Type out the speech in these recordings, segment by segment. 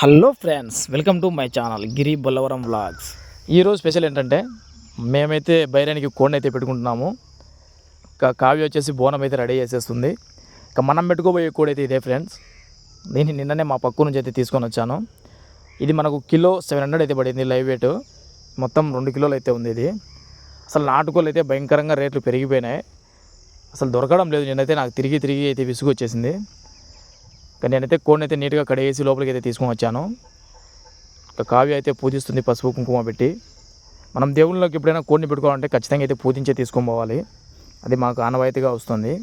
Hello friends welcome to my channel Giri Bollavaram vlogs ఈరోజు special ఏంటంటే మేమైతే బైరానికి కోడిని అయితే పెట్టుకుంటున్నాము. ఇంకా కావ్య వచ్చేసి బోనం అయితే రెడీ చేసేస్తుంది. ఇక మనం పెట్టుకోబోయే కోడి అయితే ఇదే ఫ్రెండ్స్ దీన్ని నిన్ననే మా పక్క నుంచి అయితే తీసుకొని వచ్చాను. ఇది మనకు కిలో సెవెన్ హండ్రెడ్ అయితే పడింది లైవ్ వెయిట్ మొత్తం రెండు కిలోలు అయితే ఉంది ఇది. అసలు నాటుకోలు అయితే భయంకరంగా రేట్లు పెరిగిపోయినాయి. అసలు దొరకడం లేదు నేనైతే నాకు తిరిగి తిరిగి అయితే విసుగు వచ్చేసింది కానీ నేనైతే కోడిని అయితే నీట్గా కడిగేసి లోపలికి అయితే తీసుకొని వచ్చాను. కావ్య అయితే పూజిస్తుంది పసుపు కుంకుమ పెట్టి. మనం దేవుళ్ళకి ఎప్పుడైనా కోడిని పెట్టుకోవాలంటే ఖచ్చితంగా అయితే పూజించే తీసుకొని పోవాలి. అది మాకు ఆనవాయితీగా వస్తుంది.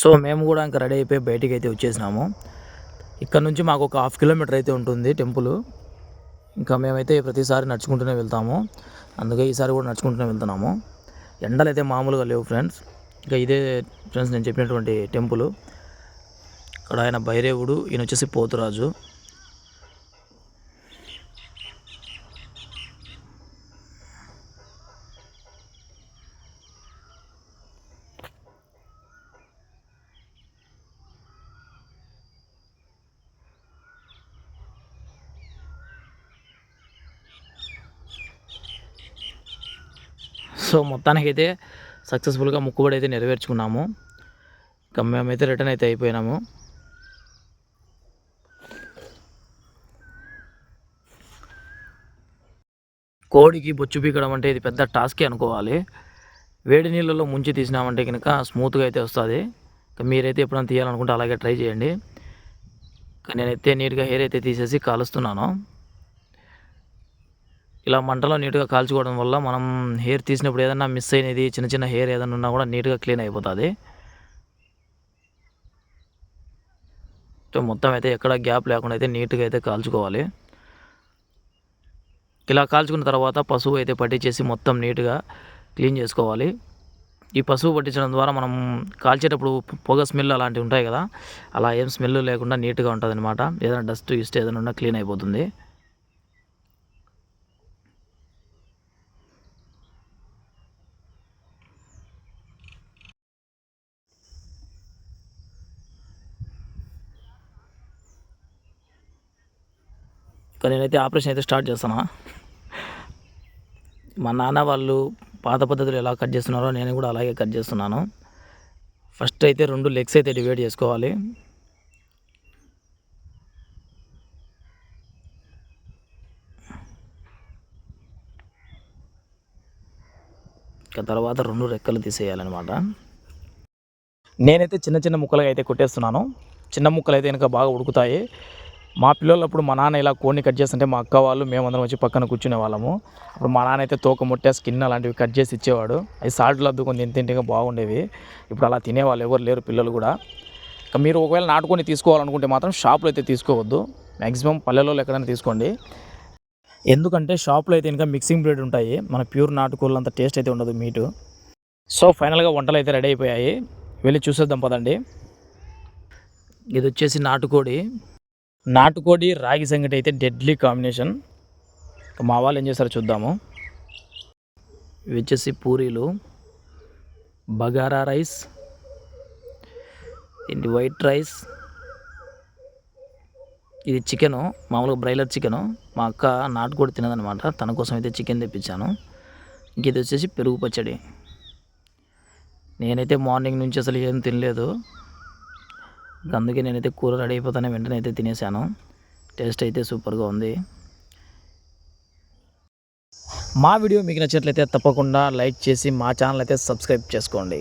సో మేము కూడా ఇంకా రెడీ అయిపోయి బయటికి అయితే వచ్చేసినాము. ఇక్కడ నుంచి మాకు ఒక హాఫ్ కిలోమీటర్ అయితే ఉంటుంది టెంపుల్. ఇంకా మేమైతే ప్రతిసారి నడుచుకుంటూనే వెళ్తాము. అందుకే ఈసారి కూడా నడుచుకుంటూనే వెళ్తున్నాము. ఎండలు అయితే మామూలుగా లేవు ఫ్రెండ్స్. ఇక ఇదే ఫ్రెండ్స్ నేను చెప్పినటువంటి టెంపుల్. ఇక్కడ ఆయన భైరవుడు ఈయన వచ్చేసి పోతురాజు. సో మొత్తానికైతే సక్సెస్ఫుల్గా ముక్కుబడి అయితే నెరవేర్చుకున్నాము. ఇంకా మేమైతే రిటర్న్ అయితే అయిపోయినాము. కోడికి బొచ్చు పీకడం అంటే ఇది పెద్ద టాస్కే అనుకోవాలి. వేడి నీళ్ళలో ముంచి తీసినామంటే కనుక స్మూత్గా అయితే వస్తుంది. ఇంకా మీరైతే ఎప్పుడైనా తీయాలనుకుంటే అలాగే ట్రై చేయండి. కానీ నేనైతే నీట్గా హెయిర్ అయితే తీసేసి కాలుస్తున్నాను. ఇలా మంటలో నీట్గా కాల్చుకోవడం వల్ల మనం హెయిర్ తీసినప్పుడు ఏదైనా మిస్ అయినది చిన్న చిన్న హెయిర్ ఏదైనా ఉన్నా కూడా నీట్గా క్లీన్ అయిపోతుంది. సో మొత్తం అయితే ఎక్కడ గ్యాప్ లేకుండా అయితే నీట్గా అయితే కాల్చుకోవాలి. ఇలా కాల్చుకున్న తర్వాత పసుపు అయితే పట్టించేసి మొత్తం నీట్గా క్లీన్ చేసుకోవాలి. ఈ పసుపు పట్టించడం ద్వారా మనం కాల్చేటప్పుడు పొగ స్మెల్ అలాంటివి ఉంటాయి కదా అలా ఏం స్మెల్ లేకుండా నీట్గా ఉంటుంది అనమాట ఏదైనా డస్ట్ ఇస్ట్ ఏదైనా ఉన్నా క్లీన్ అయిపోతుంది. ఇంకా నేనైతే ఆపరేషన్ అయితే స్టార్ట్ చేస్తాను. మా నాన్న వాళ్ళు పాత పద్ధతులు ఎలా కట్ చేస్తున్నారో నేను కూడా అలాగే కట్ చేస్తున్నాను. ఫస్ట్ అయితే రెండు లెగ్స్ అయితే డివైడ్ చేసుకోవాలి. ఇంకా తర్వాత రెండు రెక్కలు తీసేయాలన్నమాట. నేనైతే చిన్న చిన్న ముక్కలుగా అయితే కొట్టేస్తున్నాను. చిన్న ముక్కలు అయితే ఇంకా బాగా ఉడుకుతాయి. మా పిల్లలప్పుడు మా నాన్న ఇలా కోడిని కట్ చేస్తుంటే మా అక్క వాళ్ళు మేమందరం వచ్చి పక్కన కూర్చునే వాళ్ళము. అప్పుడు మా నాన్న అయితే తోక ముట్టే స్కిన్ అలాంటివి కట్ చేసి ఇచ్చేవాడు. అవి సాల్ట్లు అద్దుకొని తిని తింటే బాగుండేవి. ఇప్పుడు అలా తినేవాళ్ళు ఎవరు లేరు పిల్లలు కూడా. ఇక మీరు ఒకవేళ నాటుకొని తీసుకోవాలనుకుంటే మాత్రం షాప్లో అయితే తీసుకోవద్దు. మ్యాక్సిమం పల్లెల్లో ఎక్కడైనా తీసుకోండి. ఎందుకంటే షాప్లో అయితే ఇంకా మిక్సింగ్ బ్రెడ్ ఉంటాయి. మన ప్యూర్ నాటుకోళ్ళు అంత టేస్ట్ అయితే ఉండదు మీటు. సో ఫైనల్గా వంటలు అయితే రెడీ అయిపోయాయి. వెళ్ళి చూసేద్దాం పదండి. ఇది వచ్చేసి నాటుకోడి. నాటుకోడి రాగి సంగటి అయితే డెడ్లీ కాంబినేషన్ మా వాళ్ళు ఏం చేస్తారో చూద్దాము. ఇవి వచ్చేసి పూరీలు బగారా రైస్ ఇది వైట్ రైస్ ఇది చికెను మామూలుగా బ్రాయిలర్ చికెను. మా అక్క నాటుకోడి తినదనమాట తన కోసం అయితే చికెన్ తెప్పించాను. ఇంక ఇది వచ్చేసి పెరుగు పచ్చడి. నేనైతే మార్నింగ్ నుంచి అసలు ఏం తినలేదు. అందుకే నేనైతే కూర రెడీ అయిపోతానే వెంటనే అయితే తినేసాను. టేస్ట్ అయితే సూపర్గా ఉంది. మా వీడియో మీకు నచ్చినట్లయితే తప్పకుండా లైక్ చేసి మా ఛానల్ అయితే సబ్స్క్రైబ్ చేసుకోండి.